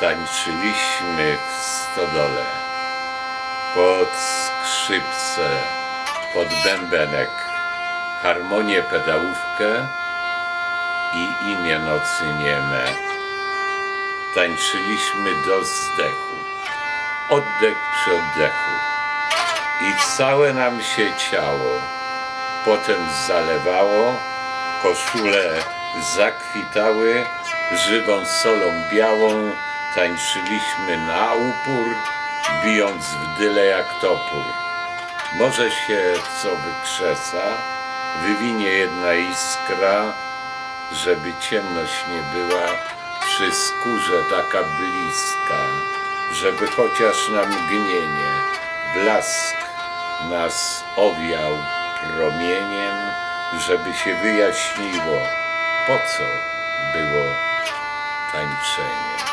Tańczyliśmy w stodole pod skrzypce, pod bębenek, harmonię pedałówkę i imię nocy nieme. Tańczyliśmy do zdechu, oddech przy oddechu i całe nam się ciało potem zalewało, koszule zakwitały, żywą solą białą tańczyliśmy na upór, bijąc w dyle jak topór. Może się co wykrzeca, wywinie jedna iskra, żeby ciemność nie była przy skórze taka bliska, żeby chociaż na mgnienie blask nas owiał promieniem, żeby się wyjaśniło, po co było tańczenie.